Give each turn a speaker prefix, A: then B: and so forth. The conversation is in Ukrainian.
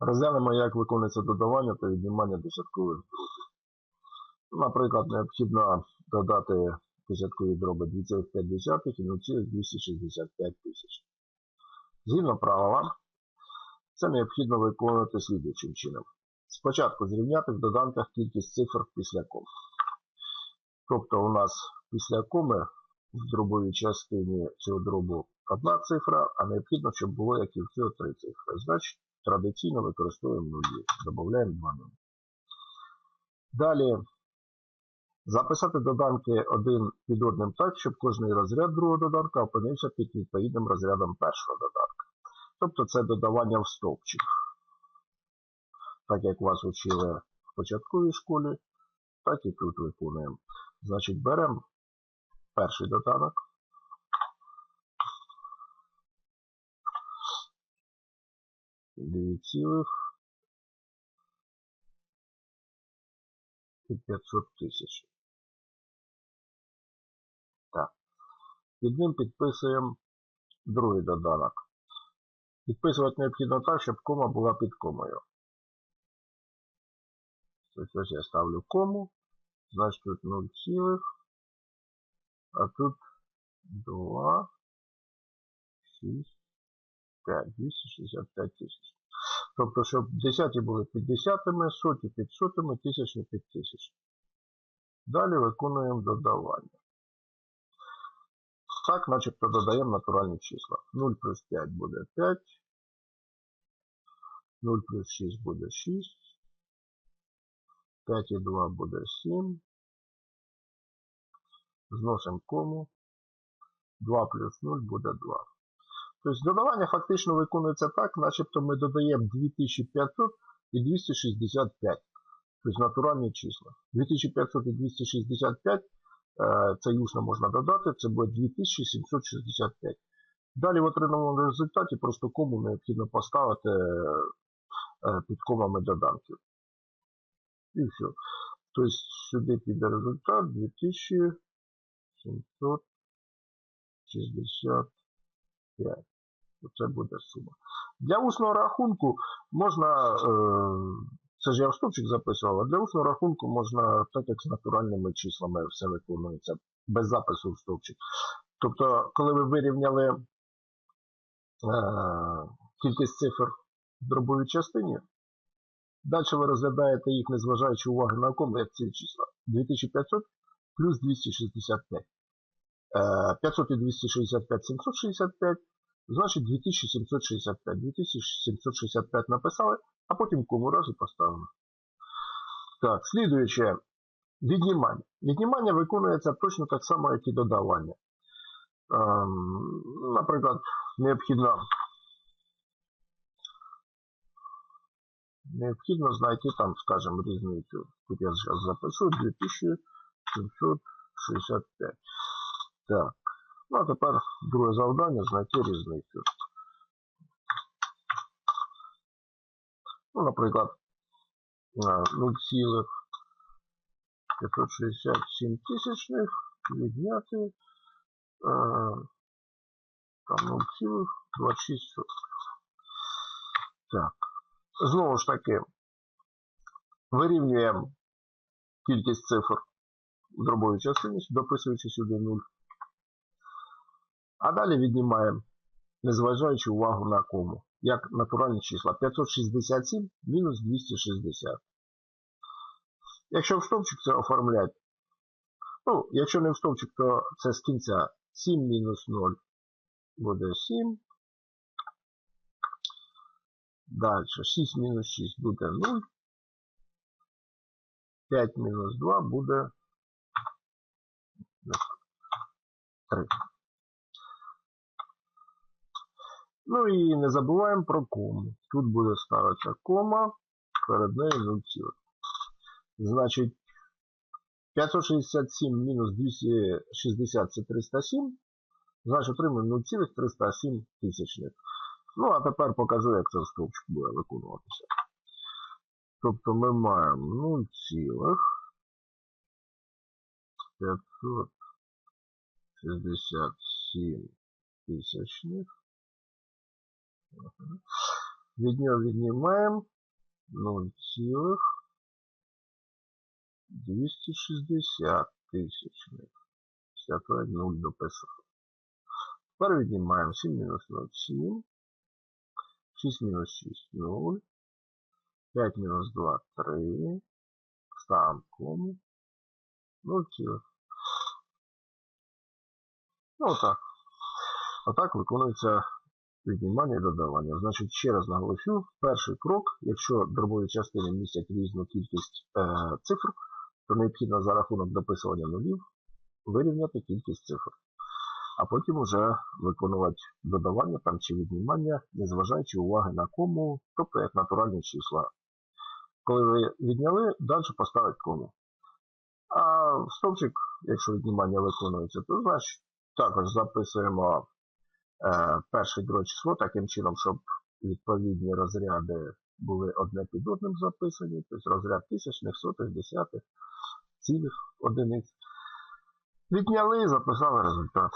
A: Розглянемо, як виконується додавання та віднімання десяткових дробів. Наприклад, необхідно додати десяткові дроби 2,5 і 0,265 тисяч. Згідно правила, це необхідно виконувати слідуючим чином. Спочатку зрівняти в доданках кількість цифр після ком. Тобто у нас після коми в дробовій частині цього дробу одна цифра, а необхідно, щоб було як і в цього три цифри. Значить, традиційно використовуємо нулі. Додаємо 2 нулі. Далі записати доданки один під одним так, щоб кожний розряд другого доданка опинився під відповідним розрядом першого доданка. Тобто це додавання в стовпчик. Так як вас учили в початковій школі, так і тут виконуємо. Значить, беремо перший доданок. Дев'ять цілих і 500 тисяч. Так. Під ним підписуємо другий доданок. Підписувати необхідно так, щоб кома була під комою. Тобто ось я ставлю кому, значить тут 0 цілих, а тут 2, 6, 5, 265 тисяч. Тобто, щоб десяті були під десятими, соті під сотими, тисячні під тисячні. Далі виконуємо додавання. Так, начебто додаємо натуральні числа. 0 плюс 5 буде 5. 0 плюс 6 буде 6. 5 і 2 буде 7. Зносимо кому. 2 плюс 0 буде 2. Тобто додавання фактично виконується так, начебто ми додаємо 2500 і 265. Тобто натуральні числа. 2500 і 265 це юсно можна додати, це буде 2765. Далі в отриманому результаті просто кому необхідно поставити під комами доданків. І все. Тобто сюди піде результат 2765. Це буде сума. Для усного рахунку можна, це ж я в стопчик записував, а для усного рахунку можна, так як з натуральними числами все виконується, без запису в стовпчик. Тобто, коли ви вирівняли е, кількість цифр в дробовій частині, далі ви розглядаєте їх, незважаючи уваги на кому, як ці числа. 2500 плюс 265. Е, 500 і 265 765. Значить 2765. 2765 написали, а потім кому разу поставили. Так, слідуюче віднімання. Віднімання виконується точно так само, як і додавання. Ем, наприклад, необхідно необхідно знайти там, скажімо, різницю. Тут я зараз запишу 2765. Так. Ну, а тепер друге завдання знайти різницю. Ну, наприклад, 0,567 тисячних відняти там 0,26. Так. Знову ж таки, вирівнюємо кількість цифр в дробовій частині, дописуючи сюди 0. А далі віднімаємо, незважаючи увагу на кому. Як натуральні числа. 567 мінус 260. Якщо в стовпчик це оформляти, ну, якщо не в стовпчик, то це з кінця 7 мінус 0 буде 7. Далі 6 мінус 6 буде 0. 5 мінус 2 буде 3. Ну і не забуваємо про кому. Тут буде ставитися кома, перед нею 0 цілих. Значить, 567 мінус 260 це 307. Значить, отримуємо 0,307 тисячних. Ну, а тепер покажу, як це в стовпчик буде виконуватися. Тобто ми маємо 0, 567 тисячних Від нього віднімаємо 0,260 тисячних. Опять 0 дописав. Тепер віднімаємо 7 мінус 0, 7. 6 мінус 6, 0. 5 мінус 2, 3. Ставимо кому. 0 цілих. Ну, отак. Отак виконується віднімання і додавання. Значить, ще раз наголошую, перший крок, якщо дробові частини містять різну кількість е, цифр, то необхідно за рахунок дописування нулів вирівняти кількість цифр. А потім вже виконувати додавання там чи віднімання, не зважаючи уваги на кому, тобто як натуральні числа. Коли ви відняли, далі поставити кому. А стовпчик, якщо віднімання виконується, то значить також записуємо е, перше друге число таким чином, щоб відповідні розряди були одне під одним записані, тобто розряд тисячних, сотих, десятих, цілих одиниць. Відняли і записали результат.